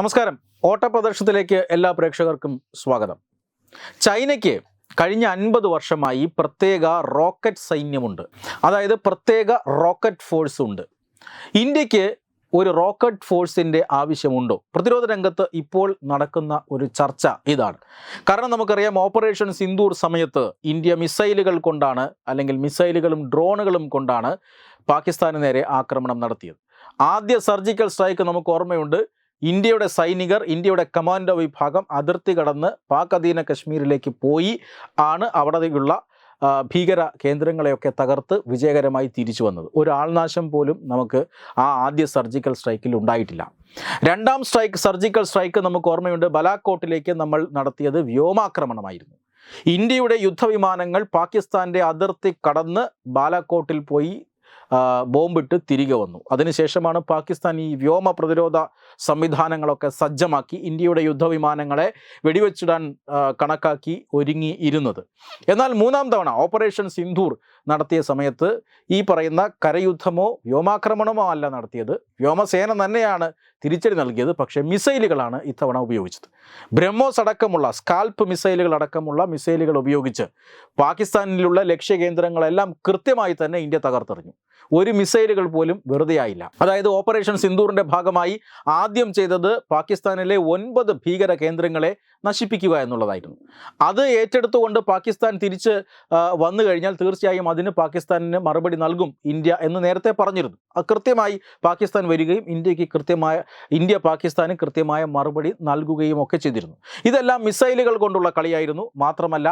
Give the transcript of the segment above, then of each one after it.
നമസ്കാരം. ഓട്ടപ്രദർശനത്തിലേക്ക് എല്ലാ പ്രേക്ഷകർക്കും സ്വാഗതം. ചൈനയ്ക്ക് കഴിഞ്ഞ അൻപത് വർഷമായി പ്രത്യേക റോക്കറ്റ് സൈന്യമുണ്ട്. അതായത് പ്രത്യേക റോക്കറ്റ് ഫോഴ്സ് ഉണ്ട്. ഇന്ത്യയ്ക്ക് ഒരു റോക്കറ്റ് ഫോഴ്സിന്റെ ആവശ്യമുണ്ടോ? പ്രതിരോധ രംഗത്ത് ഇപ്പോൾ നടക്കുന്ന ഒരു ചർച്ച ഇതാണ്. കാരണം നമുക്കറിയാം ഓപ്പറേഷൻ സിന്ദൂർ സമയത്ത് ഇന്ത്യ മിസൈലുകൾ കൊണ്ടാണ് അല്ലെങ്കിൽ മിസൈലുകളും ഡ്രോണുകളും കൊണ്ടാണ് പാകിസ്ഥാന് നേരെ ആക്രമണം നടത്തിയത്. ആദ്യ സർജിക്കൽ സ്ട്രൈക്ക് നമുക്ക് ഓർമ്മയുണ്ട്. ഇന്ത്യയുടെ സൈനികർ ഇന്ത്യയുടെ കമാൻഡോ വിഭാഗം അതിർത്തി കടന്ന് പാക് അധീന കശ്മീരിലേക്ക് പോയി. ആണ് അവിടെയുള്ള ഭീകര കേന്ദ്രങ്ങളെയൊക്കെ തകർത്ത് വിജയകരമായി തിരിച്ചു വന്നത്. ഒരു ആൾനാശം പോലും നമുക്ക് ആ ആദ്യ സർജിക്കൽ സ്ട്രൈക്കിൽ ഉണ്ടായിട്ടില്ല. രണ്ടാം സ്ട്രൈക്ക് സർജിക്കൽ സ്ട്രൈക്ക് നമുക്ക് ഓർമ്മയുണ്ട്. ബലാക്കോട്ടിലേക്ക് നമ്മൾ നടത്തിയത് വ്യോമാക്രമണമായിരുന്നു. ഇന്ത്യയുടെ യുദ്ധവിമാനങ്ങൾ പാകിസ്ഥാന്റെ അതിർത്തി കടന്ന് ബാലാക്കോട്ടിൽ പോയി. ബോംബിട്ട് തിരികെ വന്നു. അതിനുശേഷമാണ് പാകിസ്ഥാൻ ഈ വ്യോമ പ്രതിരോധ സംവിധാനങ്ങളൊക്കെ സജ്ജമാക്കി ഇന്ത്യയുടെ യുദ്ധവിമാനങ്ങളെ വെടിവെച്ചിടാൻ കണക്കാക്കി ഒരുങ്ങി ഇരുന്നത് എന്നാൽ മൂന്നാം തവണ ഓപ്പറേഷൻ സിന്ധൂർ നടത്തിയ സമയത്ത് ഈ പറയുന്ന കരയുദ്ധമോ വ്യോമാക്രമണമോ അല്ല നടത്തിയത്. വ്യോമസേന തന്നെയാണ് തിരിച്ചടി നൽകിയത്. പക്ഷേ മിസൈലുകളാണ് ഇത്തവണ ഉപയോഗിച്ചത്. ബ്രഹ്മോസ് അടക്കമുള്ള സ്കാൽപ്പ് മിസൈലുകൾ അടക്കമുള്ള മിസൈലുകൾ ഉപയോഗിച്ച് പാകിസ്ഥാനിലുള്ള ലക്ഷ്യകേന്ദ്രങ്ങളെല്ലാം കൃത്യമായി തന്നെ ഇന്ത്യ തകർത്തെറിഞ്ഞു. ഒരു മിസൈലുകൾ പോലും വെറുതെയായില്ല അതായത് ഓപ്പറേഷൻ സിന്ദൂറിന്റെ ഭാഗമായി ആദ്യം ചെയ്തത് പാകിസ്ഥാനിലെ ഒൻപത് ഭീകര കേന്ദ്രങ്ങളെ നശിപ്പിക്കുക എന്നുള്ളതായിരുന്നു. അത് ഏറ്റെടുത്തുകൊണ്ട് പാകിസ്ഥാൻ തിരിച്ച് വന്നു കഴിഞ്ഞാൽ തീർച്ചയായും അതിന് പാകിസ്ഥാനിന് മറുപടി നൽകും ഇന്ത്യ എന്ന് നേരത്തെ പറഞ്ഞിരുന്നു. അത് കൃത്യമായി പാകിസ്ഥാൻ വരികയും ഇന്ത്യയ്ക്ക് കൃത്യമായ ഇന്ത്യ പാകിസ്ഥാന് കൃത്യമായ മറുപടി നൽകുകയും ഒക്കെ ചെയ്തിരുന്നു. ഇതെല്ലാം മിസൈലുകൾ കൊണ്ടുള്ള കളിയായിരുന്നു. മാത്രമല്ല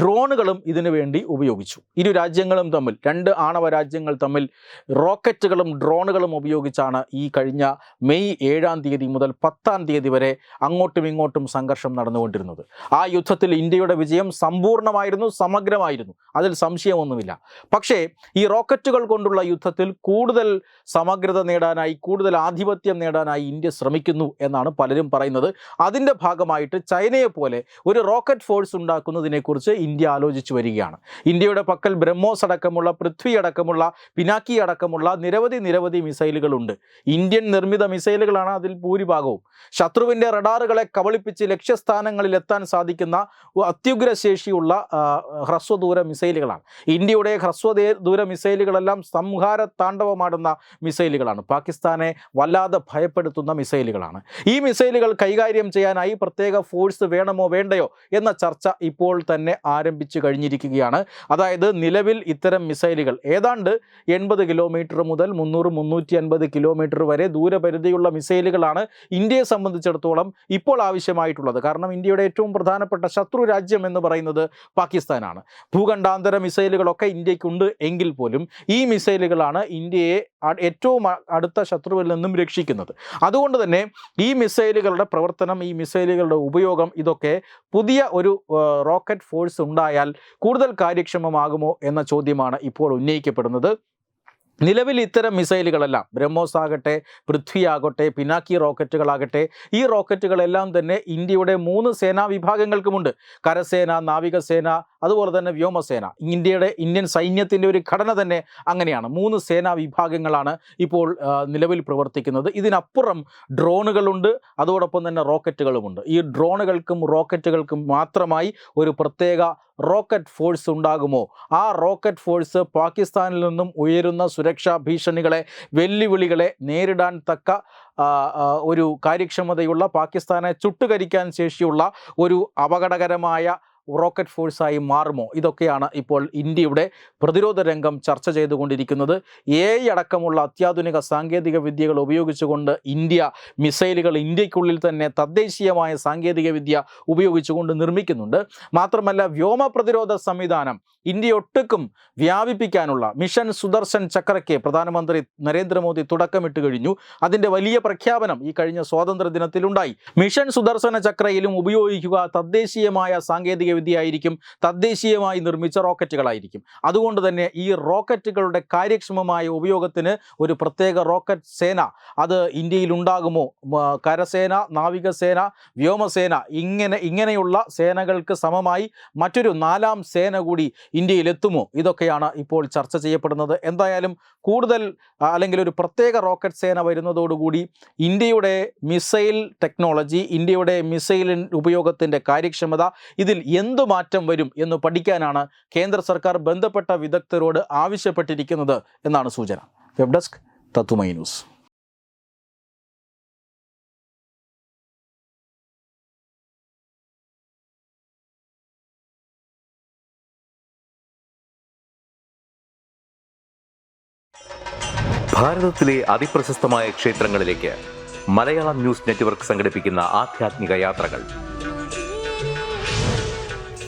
ഡ്രോണുകളും ഇതിനു വേണ്ടി ഉപയോഗിച്ചു. ഇരു രാജ്യങ്ങളും തമ്മിൽ രണ്ട് ആണവ രാജ്യങ്ങൾ തമ്മിൽ റോക്കറ്റുകളും ഡ്രോണുകളും ഉപയോഗിച്ചാണ് ഈ കഴിഞ്ഞ മെയ് ഏഴാം തീയതി മുതൽ പത്താം തീയതി വരെ അങ്ങോട്ടും ഇങ്ങോട്ടും സംഘർഷം നടന്നുകൊണ്ടിരുന്നത്. ആ യുദ്ധത്തിൽ ഇന്ത്യയുടെ വിജയം സമ്പൂർണമായിരുന്നു സമഗ്രമായിരുന്നു. അതിൽ സംശയമൊന്നുമില്ല. പക്ഷേ ഈ റോക്കറ്റുകൾ കൊണ്ടുള്ള യുദ്ധത്തിൽ കൂടുതൽ സമഗ്രത നേടാനായി കൂടുതൽ ആധിപത്യം നേടാനായി ഇന്ത്യ ശ്രമിക്കുന്നു എന്നാണ് പലരും പറയുന്നത്. അതിന്റെ ഭാഗമായിട്ട് ചൈനയെ പോലെ ഒരു റോക്കറ്റ് ഫോഴ്സ് ഉണ്ടാക്കുന്നതിനെക്കുറിച്ച് ഇന്ത്യ ആലോചിച്ചു വരികയാണ്. ഇന്ത്യയുടെ പക്കൽ ബ്രഹ്മോസ് അടക്കമുള്ള പൃഥ്വി അടക്കമുള്ള പിനാക്കി അടക്കമുള്ള നിരവധി നിരവധി മിസൈലുകളുണ്ട്. ഇന്ത്യൻ നിർമ്മിത മിസൈലുകളാണ് അതിൽ ഭൂരിഭാഗവും. ശത്രുവിന്റെ റഡാറുകളെ കബളിപ്പിച്ച് ലക്ഷ്യസ്ഥാനങ്ങളിൽ എത്താൻ സാധിക്കുന്ന അത്യുഗ്ര ശേഷിയുള്ള ഹ്രസ്വദൂര മിസൈലുകളാണ്. ഇന്ത്യയുടെ ഹ്രസ്വ ദൂര മിസൈലുകളെല്ലാം സംഹാര താണ്ഡവമാടുന്ന മിസൈലുകളാണ്. പാകിസ്ഥാനെ വല്ലാതെ ഭയപ്പെടുത്തുന്ന മിസൈലുകളാണ്. ഈ മിസൈലുകൾ കൈകാര്യം ചെയ്യാനായി പ്രത്യേക ഫോഴ്സ് വേണമോ വേണ്ടയോ എന്ന ചർച്ച ഇപ്പോൾ തന്നെ ആരംഭിച്ചു കഴിഞ്ഞിരിക്കുകയാണ്. അതായത് നിലവിൽ ഇത്തരം മിസൈലുകൾ ഏതാണ്ട് എൺപത് കിലോമീറ്റർ മുതൽ മുന്നൂറ് മുന്നൂറ്റി അൻപത് കിലോമീറ്റർ വരെ ദൂരപരിധിയുള്ള മിസൈലുകളാണ് ഇന്ത്യയെ സംബന്ധിച്ചിടത്തോളം ഇപ്പോൾ ആവശ്യമായിട്ടുള്ളത്. കാരണം ഇന്ത്യയുടെ ഏറ്റവും പ്രധാനപ്പെട്ട ശത്രു രാജ്യം എന്ന് പറയുന്നത് പാകിസ്ഥാനാണ്. ഭൂഖണ്ഡാന്തര മിസൈലുകളൊക്കെ ഇന്ത്യക്കുണ്ട് എങ്കിൽ പോലും ഈ മിസൈലുകളാണ് ഇന്ത്യയെ ഏറ്റവും അടുത്ത ശത്രുവിൽ നിന്നും രക്ഷിക്കുന്നത്. അതുകൊണ്ട് തന്നെ ഈ മിസൈലുകളുടെ പ്രവർത്തനം ഈ മിസൈലുകളുടെ ഉപയോഗം ഇതൊക്കെ പുതിയ ഒരു റോക്കറ്റ് ഫോഴ്സ് ഉണ്ടായാൽ കൂടുതൽ കാര്യക്ഷമമാകുമോ എന്ന ചോദ്യമാണ് ഇപ്പോൾ ഉന്നയിക്കപ്പെടുന്നത്. നിലവിൽ ഇത്തരം മിസൈലുകളെല്ലാം ബ്രഹ്മോസ് ആകട്ടെ പൃഥ്വി ആകട്ടെ പിനാക്കി റോക്കറ്റുകളാകട്ടെ ഈ റോക്കറ്റുകളെല്ലാം തന്നെ ഇന്ത്യയുടെ മൂന്ന് സേനാ വിഭാഗങ്ങൾക്കുമുണ്ട്. കരസേന നാവികസേന അതുപോലെ തന്നെ വ്യോമസേന. ഇന്ത്യയുടെ ഇന്ത്യൻ സൈന്യത്തിന്റെ ഒരു ഘടന തന്നെ അങ്ങനെയാണ്. മൂന്ന് സേനാ വിഭാഗങ്ങളാണ് ഇപ്പോൾ നിലവിൽ പ്രവർത്തിക്കുന്നത്. ഇതിനപ്പുറം ഡ്രോണുകളുണ്ട് അതോടൊപ്പം തന്നെ റോക്കറ്റുകളുമുണ്ട്. ഈ ഡ്രോണുകൾക്കും റോക്കറ്റുകൾക്കും മാത്രമായി ഒരു പ്രത്യേക റോക്കറ്റ് ഫോഴ്സ് ഉണ്ടാകുമോ? ആ റോക്കറ്റ് ഫോഴ്സ് പാകിസ്ഥാനിൽ നിന്നും ഉയരുന്ന സുരക്ഷാ ഭീഷണികളെ വെല്ലുവിളികളെ നേരിടാൻ തക്ക ഒരു കാര്യക്ഷമതയുള്ള പാകിസ്ഥാനെ ചുട്ടുകരിക്കാൻ ശേഷിയുള്ള ഒരു അപകടകരമായ റോക്കറ്റ് ഫോഴ്സായി മാറുമോ? ഇതൊക്കെയാണ് ഇപ്പോൾ ഇന്ത്യയുടെ പ്രതിരോധ രംഗം ചർച്ച ചെയ്തുകൊണ്ടിരിക്കുന്നത്. എ അടക്കമുള്ള അത്യാധുനിക സാങ്കേതിക വിദ്യകൾ ഉപയോഗിച്ചുകൊണ്ട് ഇന്ത്യ മിസൈലുകൾ ഇന്ത്യക്കുള്ളിൽ തന്നെ തദ്ദേശീയമായ സാങ്കേതിക വിദ്യ ഉപയോഗിച്ചുകൊണ്ട് നിർമ്മിക്കുന്നുണ്ട്. മാത്രമല്ല വ്യോമ പ്രതിരോധ സംവിധാനം ഇന്ത്യ ഒട്ടുക്കും വ്യാപിപ്പിക്കാനുള്ള മിഷൻ സുദർശൻ ചക്രയ്ക്ക് പ്രധാനമന്ത്രി നരേന്ദ്രമോദി തുടക്കമിട്ട് കഴിഞ്ഞു. അതിന്റെ വലിയ പ്രഖ്യാപനം ഈ കഴിഞ്ഞ സ്വാതന്ത്ര്യ ദിനത്തിലുണ്ടായി മിഷൻ സുദർശന ചക്രയിലും ഉപയോഗിക്കുക തദ്ദേശീയമായ സാങ്കേതിക സാങ്കേതിക തദ്ദേശീയമായി നിർമ്മിച്ച റോക്കറ്റുകളായിരിക്കും. അതുകൊണ്ട് തന്നെ ഈ റോക്കറ്റുകളുടെ കാര്യക്ഷമമായ ഉപയോഗത്തിന് ഒരു പ്രത്യേക റോക്കറ്റ് സേന അത് ഇന്ത്യയിൽ ഉണ്ടാകുമോ? കരസേന നാവികസേന വ്യോമസേന ഇങ്ങനെ ഇങ്ങനെയുള്ള സേനകൾക്ക് സമമായി മറ്റൊരു നാലാം സേന കൂടി ഇന്ത്യയിൽ എത്തുമോ? ഇതൊക്കെയാണ് ഇപ്പോൾ ചർച്ച ചെയ്യപ്പെടുന്നത്. എന്തായാലും കൂടുതൽ അല്ലെങ്കിൽ ഒരു പ്രത്യേക റോക്കറ്റ് സേന വരുന്നതോടുകൂടി ഇന്ത്യയുടെ മിസൈൽ ടെക്നോളജി ഇന്ത്യയുടെ മിസൈലിൻ ഉപയോഗത്തിന്റെ കാര്യക്ഷമത ഇതിൽ എന്തു മാറ്റം വരും എന്ന് പഠിക്കാനാണ് കേന്ദ്ര സർക്കാർ ബന്ധപ്പെട്ട വിദഗ്ധരോട് ആവശ്യപ്പെട്ടിരിക്കുന്നത് എന്നാണ് സൂചന. വെബ് ഡെസ്ക് തത്തുമൈ ന്യൂസ്. ഭാരതത്തിലെ ക്ഷേത്രങ്ങളിലേക്ക് മലയാളം ന്യൂസ് നെറ്റ്വർക്ക് യാത്രകൾ.